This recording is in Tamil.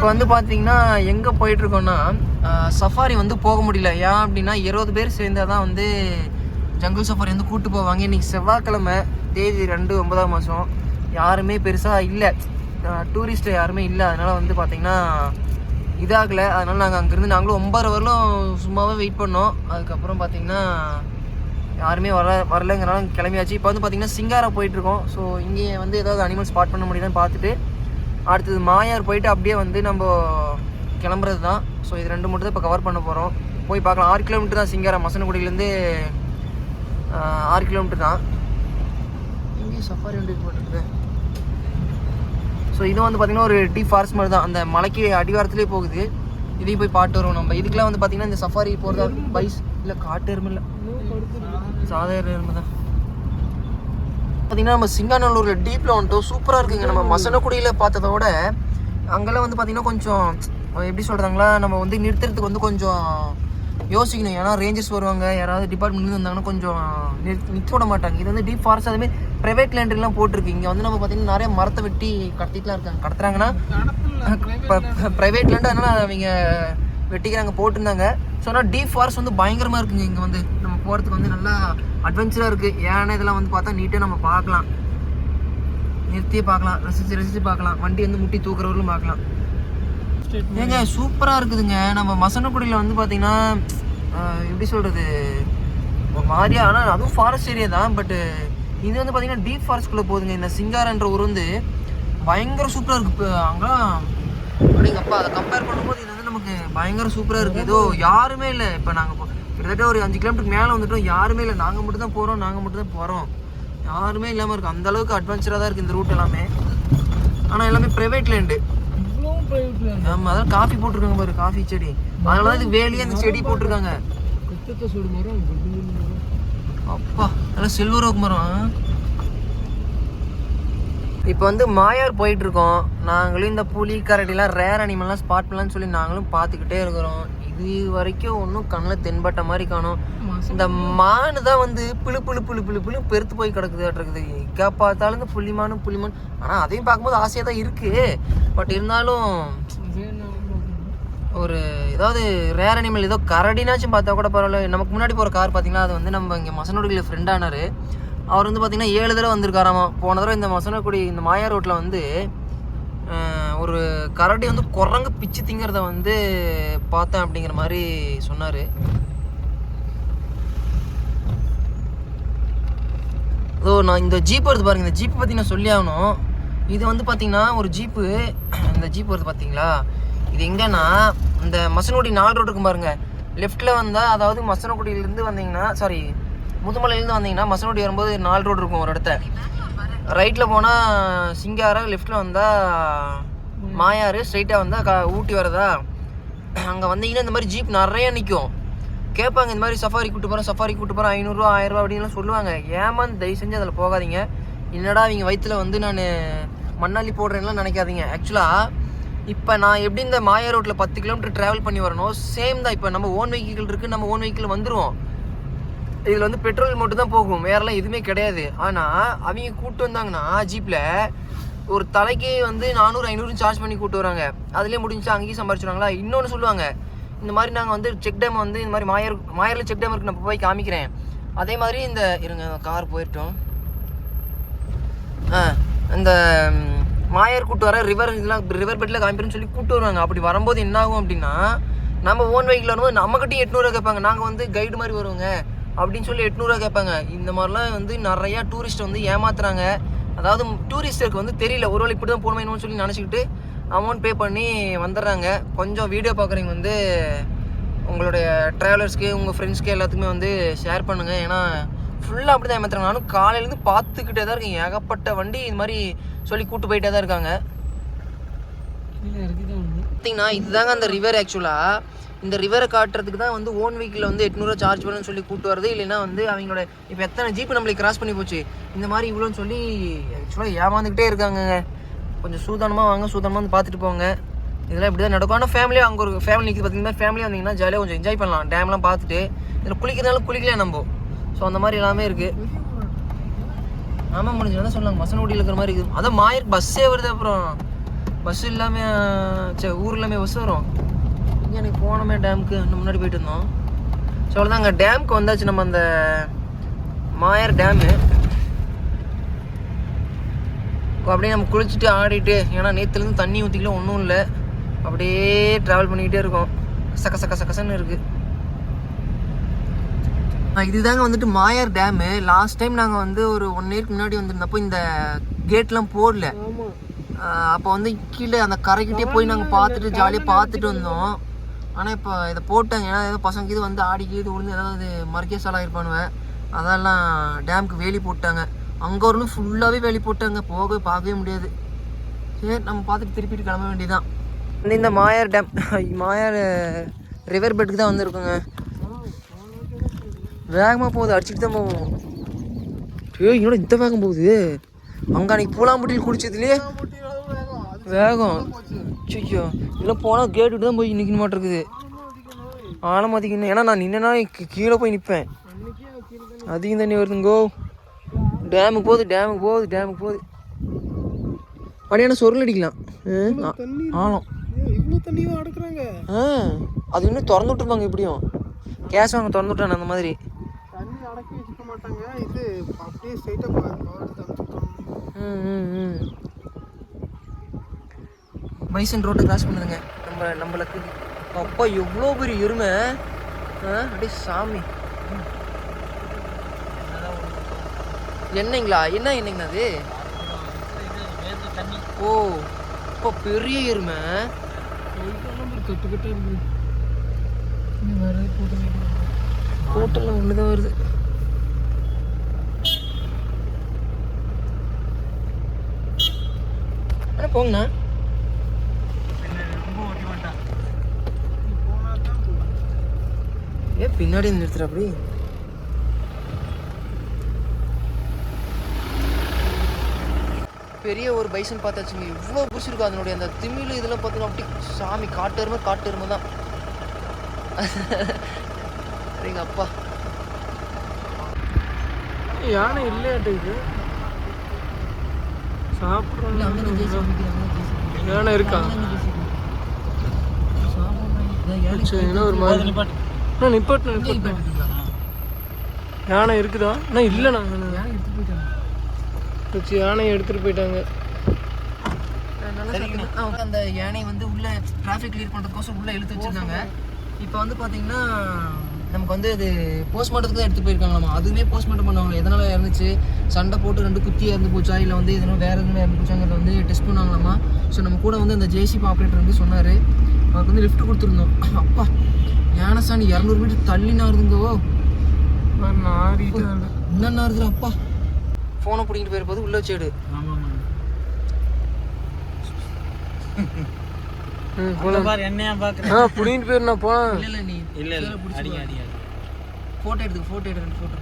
இப்போ வந்து பார்த்தீங்கன்னா எங்கே போயிட்டுருக்கோன்னா சஃபாரி வந்து போக முடியல. ஏன் அப்படின்னா இருபது பேர் சேர்ந்தால் தான் வந்து ஜங்கிள் சஃபாரி வந்து கூப்பிட்டு போவாங்க. இன்றைக்கி செவ்வாய்க்கிழமை தேதி ரெண்டு ஒன்பதாம் மாதம் யாருமே பெருசாக இல்லை. டூரிஸ்ட்டு யாருமே இல்லை. அதனால் வந்து பார்த்திங்கன்னா இதாகலை. அதனால் நாங்கள் அங்கேருந்து நாங்களும் ஒம்பது வரலும் சும்மாவே வெயிட் பண்ணோம். அதுக்கப்புறம் பார்த்திங்கன்னா யாருமே வர வரலங்கிறனால கிளம்பியாச்சு. இப்போ வந்து பார்த்திங்கன்னா சிங்காரா போயிட்டுருக்கோம். ஸோ இங்கே வந்து ஏதாவது அனிமல் ஸ்பாட் பண்ண முடியுதான்னு பார்த்துட்டு அடுத்தது மாயார் போயிட்டு அப்படியே வந்து நம்ம கிளம்புறது தான். ஸோ இது ரெண்டு மட்டும் தான் இப்போ கவர் பண்ண போகிறோம் போய் பார்க்கலாம். ஆறு கிலோமீட்டர் தான் சிங்காரம் மசனகுடியிலேருந்து ஆறு கிலோமீட்டர் தான். இங்கேயும் சஃபாரி வண்டி போட்டுருக்கு ஸோ இது வந்து பார்த்திங்கன்னா ஒரு டீ ஃபாரஸ்ட் மாதிரி தான். அந்த மலைக்கு அடிவாரத்துலேயே போகுது. இதையும் போய் பாட்டு வரும் நம்ம. இதுக்கெலாம் வந்து பார்த்திங்கன்னா இந்த சஃபாரி போகிறதா பைஸ் இல்லை காட்டு எருமை இல்லை. சாதாரண எருமை தான். பார்த்தீங்கன்னா நம்ம சிங்காநல்லூரில் டீப்பில் வந்துட்டோம். சூப்பராக இருக்குங்க. நம்ம மசனக்குடியில் பார்த்ததை விட அங்கெல்லாம் வந்து பார்த்திங்கன்னா கொஞ்சம் எப்படி சொல்கிறாங்களா நம்ம வந்து நிறுத்துறதுக்கு வந்து கொஞ்சம் யோசிக்கணும். ஏன்னா ரேஞ்சர்ஸ் வருவாங்க. யாராவது டிபார்ட்மெண்ட் வந்தாங்கன்னா கொஞ்சம் நிறுத்தி நிற்க விட மாட்டாங்க. இது வந்து டீப் ஃபாரஸ்ட் அதுமாதிரி ப்ரைவேட் லேண்ட்லாம் போட்டிருக்கு. இங்கே வந்து நம்ம பார்த்தீங்கன்னா நிறைய மரத்தை வெட்டி கடத்திட்டுலாம் இருக்காங்க. கடத்துறாங்கன்னா ப்ரைவேட் லேண்ட் அதனால் அவங்க வெட்டிக்கிறாங்க போட்டிருந்தாங்க. ஸோ ஆனால் டீப் ஃபாரஸ்ட் வந்து பயங்கரமாக இருக்குங்க. இங்கே வந்து நம்ம போகிறதுக்கு வந்து நல்லா அட்வென்ச்சராக இருக்குது ஏன்னா இதெல்லாம் வந்து பார்த்தா நீட்டாக நம்ம பார்க்கலாம். நிறுத்தியே பார்க்கலாம். ரசித்து ரசித்து பார்க்கலாம். வண்டி வந்து முட்டி தூக்குறவர்களும் பார்க்கலாம். ஏங்க சூப்பராக இருக்குதுங்க. நம்ம மசனக்குடியில் வந்து பார்த்தீங்கன்னா எப்படி சொல்கிறது ஒரு மாதிரியா ஆனால் அதுவும் ஃபாரஸ்ட் ஏரியா தான். பட்டு இது வந்து பார்த்தீங்கன்னா டீப் ஃபாரஸ்ட்குள்ளே போகுதுங்க. இந்த சிங்காரன்ற ஊர் வந்து பயங்கர சூப்பராக இருக்குது இப்போ அங்கெல்லாம் அப்படிங்கப்பா அதை கம்பேர் பண்ணும்போது நமக்கு பயங்கர சூப்பராக இருக்குது ஏதோ யாருமே இல்லை. இப்போ நாங்கள் கிட்டத்தட்ட ஒரு அஞ்சு கிலோமீட்டருக்கு மேலே வந்துட்டோம். யாருமே இல்லை. நாங்கள் மட்டும் தான் போகிறோம் நாங்கள் மட்டும் தான் போகிறோம் யாருமே இல்லாமல் இருக்குது அந்த அளவுக்கு அட்வென்ச்சராக தான் இருக்குது இந்த ரூட் எல்லாமே. ஆனால் எல்லாமே ப்ரைவேட் லேண்டு இவ்வளவும் பிரைவேட்ல ஆமா அதான் காஃபி போட்டிருக்காங்க பாரு. காஃபி செடி. அதனால தான் இது வேலியே அந்த செடி போட்டிருக்காங்க. அப்பா நல்லா சில்வர் ஓக் மரம் இப்போ வந்து மாயார் போயிட்டு இருக்கோம் நாங்களும் இந்த புலி கரடிலாம் ரேர் அனிமல்லாம் ஸ்பாட் பண்ணலாம்னு சொல்லி நாங்களும் பார்த்துக்கிட்டே இருக்கிறோம். இது வரைக்கும் ஒன்றும் கண்ணில் தென்பட்ட மாதிரி காணும். இந்த மானு தான் வந்து புழு புழு புழு புழு புழு பெருத்து போய் கிடக்குது இருக்குது எங்கே பார்த்தாலும் இந்த புள்ளிமானு புள்ளிமான் ஆனால் அதையும் பார்க்கும்போது ஆசையாக தான் இருக்குது பட் இருந்தாலும். ஒரு ஏதாவது ரேர் அனிமல் ஏதோ கரடினாச்சும் பார்த்தா கூட பரவாயில்ல. நமக்கு முன்னாடி போகிற கார் பார்த்தீங்கன்னா அது வந்து நம்ம இங்கே மசனகுடியில் ஃப்ரெண்ட் ஆனார். அவர் வந்து பார்த்திங்கன்னா ஏழு தடவை வந்திருக்காராமா. போன தடவை இந்த மசனக்குடி இந்த மாயா ரோட்டில் வந்து ஒரு கரடி வந்து குரங்கு பிச்சு திங்கிறத வந்து பார்த்தேன் அப்படிங்கிற மாதிரி சொன்னார். ஓ நான் இந்த ஜீப் வருது பாருங்க. இந்த ஜீப் பற்றி நான் சொல்லி ஆகணும். இது வந்து பார்த்திங்கன்னா ஒரு ஜீப்பு. இந்த ஜீப் வருது பார்த்தீங்களா இது எங்கன்னா இந்த மசனக்குடி நாலு ரோடு இருக்கும் பாருங்கள் லெஃப்ட்டில் வந்தால் அதாவது மசனக்குடியிலேருந்து வந்தீங்கன்னா சாரி முதுமலையிலேருந்து வந்தீங்கன்னா மசனோடி வரும்போது நாலு ரோடு இருக்கும் ஒரு இடத்த. ரைட்டில் போனால் சிங்காரா லெஃப்ட்டில் வந்தால் மாயாறு ஸ்ட்ரைட்டாக வந்தால் க ஊட்டி வரதா? அங்கே வந்தீங்கன்னா இந்த மாதிரி ஜீப் நிறைய நிற்கும் கேட்பாங்க இந்த மாதிரி சஃபாரி கூட்டு போகிறோம் சஃபாரி கூட்டு போகிறோம் ஐநூறுரூவா ஆயிரரூவா அப்படின்லாம் சொல்லுவாங்க. ஏமாந்து தயவு செஞ்சு அதில் போகாதீங்க. என்னடா அவங்க வயிற்றுல வந்து நான் மண்ணாளி போடுறேன்லாம் நினைக்காதீங்க. ஆக்சுவலாக இப்போ நான் எப்படி இந்த மாயா ரோட்டில் பத்து கிலோமீட்டர் ட்ராவல் பண்ணி வரணும் சேம் தான். இப்போ நம்ம ஓன் வெஹிக்கிள் இருக்குது நம்ம ஓன் வெஹிக்கிள் வந்துடுவோம் இதில் வந்து பெட்ரோல் மட்டும் தான் போகும் வேறெல்லாம் எதுவுமே கிடையாது. ஆனால் அவங்க கூப்பிட்டு வந்தாங்கன்னா ஜீப்பில் ஒரு தலைக்கு வந்து நானூறு ஐநூறு சார்ஜ் பண்ணி கூப்பிட்டு வராங்க. அதுலேயே முடிஞ்சா அங்கேயும் சம்பாரிச்சிடுவாங்களா? இன்னொன்று சொல்லுவாங்க. இந்த மாதிரி நாங்கள் வந்து செக் டேம் வந்து இந்த மாதிரி மாயர் மாயரில் செக் டேம் இருக்குது நம்ம போய் காமிக்கிறேன். அதே மாதிரி இந்த இருங்க கார் போயிட்டோம். ஆ இந்த மாயர் கூட்டு வர ரிவர் இதெல்லாம் ரிவர் பெட்டில் காமிக்கிறேன்னு சொல்லி கூப்பிட்டு வருவாங்க. அப்படி வரும்போது என்ன ஆகும் அப்படின்னா நம்ம ஓன் வெஹிக்கில் வரும்போது நம்மக்கிட்டையும் எட்நூறுவா கேட்பாங்க. நாங்கள் வந்து கைடு மாதிரி வருவோங்க. அப்படின்னு சொல்லி எட்நூறுவா கேட்பாங்க. இந்த மாதிரிலாம் வந்து நிறையா டூரிஸ்ட் வந்து ஏமாத்துறாங்க. அதாவது டூரிஸ்டருக்கு வந்து தெரியல. ஒரு வேளை இப்படி தான் போகணுமேனு சொல்லி நினச்சிக்கிட்டு அமௌண்ட் பே பண்ணி வந்துடுறாங்க. கொஞ்சம் வீடியோ பார்க்குறவங்க வந்து உங்களுடைய ட்ராவலர்ஸ்க்கு உங்கள் ஃப்ரெண்ட்ஸ்க்கு எல்லாத்துக்குமே வந்து ஷேர் பண்ணுங்கள் ஏன்னா ஃபுல்லாக அப்படி தான் ஏமாத்துறாங்க. நானும் காலையிலேருந்து பார்த்துக்கிட்டே தான் இருக்கேன். ஏகப்பட்ட வண்டி இது மாதிரி சொல்லி கூட்டு போயிட்டே தான் இருக்காங்க கீழே இறக்கி தான் வந்து பார்த்தீங்கன்னா இதுதாங்க அந்த ரிவர் ஆக்சுவலாக இந்த ரிவரை காட்டுறதுக்கு தான் வந்து ஓன் வீக்கில் வந்து எட்நூறுவா சார்ஜ் பண்ணுன்னு சொல்லி கூட்டு வரது இல்லைன்னா வந்து அவங்களோட இப்போ எத்தனை ஜீப் நம்மளுக்கு கிராஸ் பண்ணி போச்சு. இந்த மாதிரி இவ்வளோன்னு சொல்லி ஆக்சுவலாக ஏமாந்துக்கிட்டே இருக்காங்கங்க. கொஞ்சம் சூதானமாக வாங்க சூதானமாக வந்து பார்த்துட்டு போங்க. இதெல்லாம் இப்படி தான் நடக்கும். ஆனால் ஃபேமிலியாக அங்கே ஒரு ஃபேமிலி நிற்கிது பார்த்தீங்கன்னா ஃபேமிலியாக வந்தீங்கன்னா ஜாலியாக கொஞ்சம் என்ஜாய் பண்ணலாம். டேம்லாம் பார்த்துட்டு இதில் குளிக்கிறதுனால குளிக்கலாம் நம்ம? ஸோ அந்த மாதிரி எல்லாமே இருக்குது ஆமாம் முடிஞ்சு தான் சொன்னாங்க மசனகுடியில் இருக்கிற மாதிரி இருக்குது. அதான் மாயர் பஸ்ஸே வருது அப்புறம். பஸ் இல்லாமல் சே ஊர் இல்லாமல் பஸ் வரும். இங்கே எனக்கு போனோமே டேமுக்கு இன்னும் முன்னாடி போயிட்டு இருந்தோம். ஸோ அவ்வளோதான் அங்கே டேமுக்கு வந்தாச்சு நம்ம அந்த மாயர் டேமு அப்படியே நம்ம குளிச்சுட்டு ஆடிட்டு ஏன்னா நேற்றுலேருந்து தண்ணி ஊற்றிக்கல ஒன்றும் இல்லை. அப்படியே ட்ராவல் பண்ணிக்கிட்டே இருக்கோம். சக்க சக்க சக்கசன்னு இருக்குது இதுதாங்க வந்துட்டு மாயார் டேமு லாஸ்ட் டைம் நாங்கள் வந்து ஒரு ஒன் இயர்க்கு முன்னாடி வந்திருந்தப்போ இந்த கேட்லாம் போடல. அப்போ வந்து கீழே அந்த கரைக்கிட்டே போய் நாங்கள் பார்த்துட்டு ஜாலியாக பார்த்துட்டு வந்தோம். ஆனால் இப்போ இதை போட்டாங்க. ஏன்னா ஏதோ பசங்க இது வந்து ஆடி கீது விழுந்து ஏதாவது மறுக்கே சாலாக இருப்பானுவேன் அதெல்லாம் டேமுக்கு வேலி போட்டாங்க. அங்கே ஒரு ஃபுல்லாகவே வேலி போட்டாங்க. போகவே பார்க்கவே முடியாது. சரி நம்ம பார்த்துட்டு திருப்பிட்டு கிளம்ப வேண்டியதான் வந்து இந்த மாயார் டேம் மாயார் ரிவர் பெட்டுக்கு தான் வந்திருக்கோங்க. வேகமாக போகுது. அடிச்சுட்டு தான் போவோம். ஏய் என்னோட இந்த வேகம் போகுது? அங்கே அன்றைக்கி பூலாம்பட்டியில் குடிச்சதுலேயே வேகம். ஐயோ இதெல்லாம் போனால் கேட்டு தான் போய் நிற்கணும் மாட்டிருக்குது ஆழம் அதிகம் ஏன்னா நான் நின்னா கீழே போய் நிற்பேன் அதிகம் தண்ணி வருதுங்கோ. டேமுக்கு போகுது டேமுக்கு போகுது டேமுக்கு போகுது. மணியான சொருள் அடிக்கலாம். ஆழம். ஆ அது இன்னும் திறந்து விட்டுருப்பாங்க எப்படியும். கேஸ் வாங்க திறந்து விட்டான அந்த மாதிரி. அடக்கி மாட்டாங்க. இது அப்படியே ம், ம், ம். மைசூன் ரோட்டை கிராஸ் பண்ணுதுங்க. நம்ம நம்மளுக்கு அப்பா எவ்வளோ பெரிய எருமை. ஆ, அப்படியே சாமி. என்னைங்களா? என்ன எண்ணெய்ங்கண்ணா அது? ஓ அப்பா பெரிய எருமை. கட்டு கட்டாக ஹோட்டலில் ஒன்று தான் வருது. ஆனால் போங்கண்ணா. ஏன் பின்னாடி நிறுத்துற அப்படி. பெரிய ஒரு பைசன் பார்த்தாச்சுங்க. இவ்வளோ பிடிச்சிருக்கு அதனுடைய அந்த திமிழ் இதெல்லாம் பார்த்தீங்கன்னா அப்படி சாமி காட்டு எருமை காட்டு எருமை தான். எங்கள் அப்பா. யானை இல்லையாட்டு இது? சாப்பிட்றாங்க யானை இருக்கா? என்ன ஒரு மாதிரி. நான் நிப்பாட்டு நிப்பாட்டு யானை இருக்குதா? நான் இல்லைண்ணா வச்சு யானையை எடுத்துட்டு போயிட்டாங்க. அந்த யானை வந்து உள்ள டிராஃபிக் கிளியர் பண்ணுறதுக்கோசம் உள்ள இழுத்து வச்சிருந்தாங்க இப்போ வந்து பார்த்தீங்கன்னா நமக்கு வந்து அது போஸ்ட்மார்ட்டத்துக்கு தான் எடுத்து போயிருக்காங்களாமா? அதுவுமே போஸ்ட்மார்ட்டம் பண்ணுவாங்க எதனால இறந்துச்சு? சண்டை போட்டு ரெண்டு குத்தி இறந்து போச்சா? இல்லை வந்து எதனா வேற எதுனா இறந்து போச்சாங்கிறத வந்து டெஸ்ட் பண்ணாங்களாமா ஸோ நம்ம கூட வந்து அந்த ஜேசிபி ஆப்ரேட்டர் வந்து சொன்னார். அவருக்கு வந்து லிஃப்ட் கொடுத்துருந்தோம். அப்பா யானை சாணி இரநூறு மீட்டர் தள்ளி நாருதுங்கோ நாரிட்டு என்ன நாருதுல அப்பா? ஃபோனை பிடிங்கிட்டு போயிருப்போது உள்ள எடு. ஆ புடிங்கிட்டு போயிருந்தா போலாம். இல்லை இல்லை நீ இல்ல இல்ல ஃபோட்டோ எடுத்து ஃபோட்டோ எடுத்து ஃபோட்டோ